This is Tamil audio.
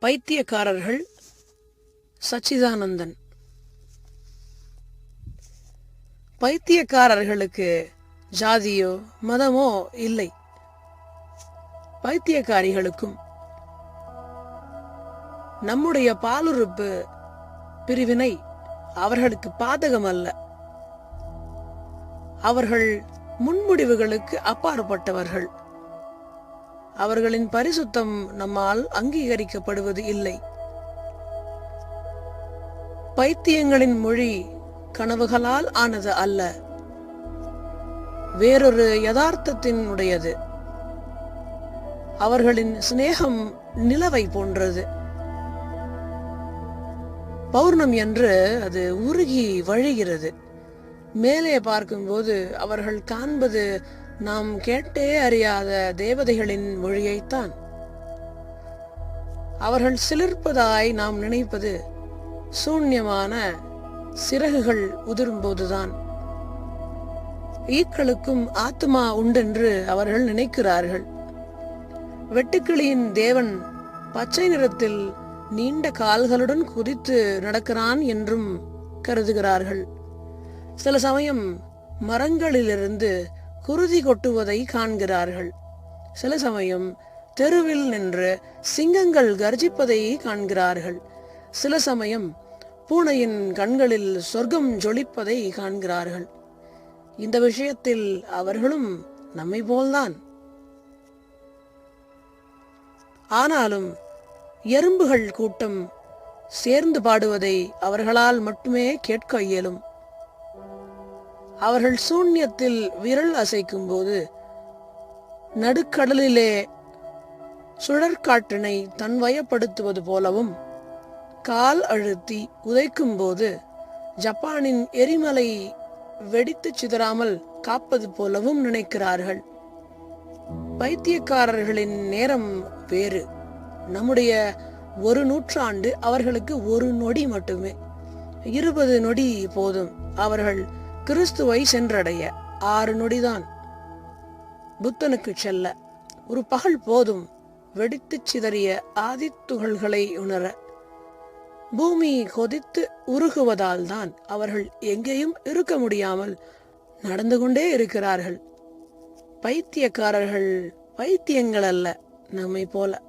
பைத்தியக்காரர்கள் சச்சிதானந்தன். பைத்தியக்காரர்களுக்கு ஜாதியோ மதமோ இல்லை. பைத்தியக்காரிகளுக்கும் நம்முடைய பாலுறுப்பு பிரிவினை அவர்களுக்கு பாதகம் அல்ல அவர்கள் முன்முடிவுகளுக்கு அப்பாற்பட்டவர்கள். அவர்களின் பரிசுத்தம் நம்மால் அங்கீகரிக்கப்படுவது இல்லை. பைத்தியங்களின் மொழி கனவுகளால் ஆனது அல்ல. வேறொரு யதார்த்தத்தினுடையது. அவர்களின் சிநேகம் நிலவை போன்றது. பௌர்ணம் என்று அது உருகி வழிகிறது. மேலே பார்க்கும்போது அவர்கள் காண்பது நாம் கேட்டே அறியாத தேவதைகளின் மொழியைத்தான். அவர்கள் சிலிர்ப்பதாய் நாம் நினைப்பது சூன்யமான சிறகுகள் உதிரும்போதுதான். ஈக்களுக்கும் ஆத்மா உண்டென்று அவர்கள் நினைக்கிறார்கள். வெட்டுக்கிளியின் தேவன் பச்சை நிறத்தில் நீண்ட கால்களுடன் குதித்து நடக்கிறான் என்றும் கருதுகிறார்கள். சில சமயம் மரங்களிலிருந்து குருதி கொட்டுவதை காண்கிறார்கள். சில சமயம் தெருவில் நின்று சிங்கங்கள் கர்ஜிப்பதை காண்கிறார்கள். சில சமயம் பூனையின் கண்களில் சொர்க்கம் ஜொலிப்பதை காண்கிறார்கள். இந்த விஷயத்தில் அவர்களும் நம்மை போல்தான். ஆனாலும் எறும்புகள் கூட்டம் சேர்ந்து பாடுவதை அவர்களால் மட்டுமே கேட்க இயலும். அவர்கள் சூன்யத்தில் விரல் அசைக்கும் போது நடுக்கடலிலே சுழற்காற்றினை தன்வயப்படுத்துவது போலவும் கால் அழுத்தி உதைக்கும் போது ஜப்பானின் எரிமலை வெடித்து சிதறாமல் காப்பது போலவும் நினைக்கிறார்கள். பைத்தியக்காரர்களின் நேரம் வேறு. நம்முடைய ஒரு நூற்றாண்டு அவர்களுக்கு ஒரு நொடி மட்டுமே. இருபது நொடி போதும். அவர்கள் கிறிஸ்துவை சென்றடைய ஆறு நொடிதான். புத்தனுக்கு செல்ல. ஒரு பகல் போதும் வெடித்துச் சிதறிய ஆதித்துகள்களை உணர. பூமி கொதித்து உருகுவதால் தான் அவர்கள் எங்கேயும் இருக்க முடியாமல் நடந்து கொண்டே இருக்கிறார்கள். பைத்தியக்காரர்கள் பைத்தியங்கள் அல்ல நம்மை போல.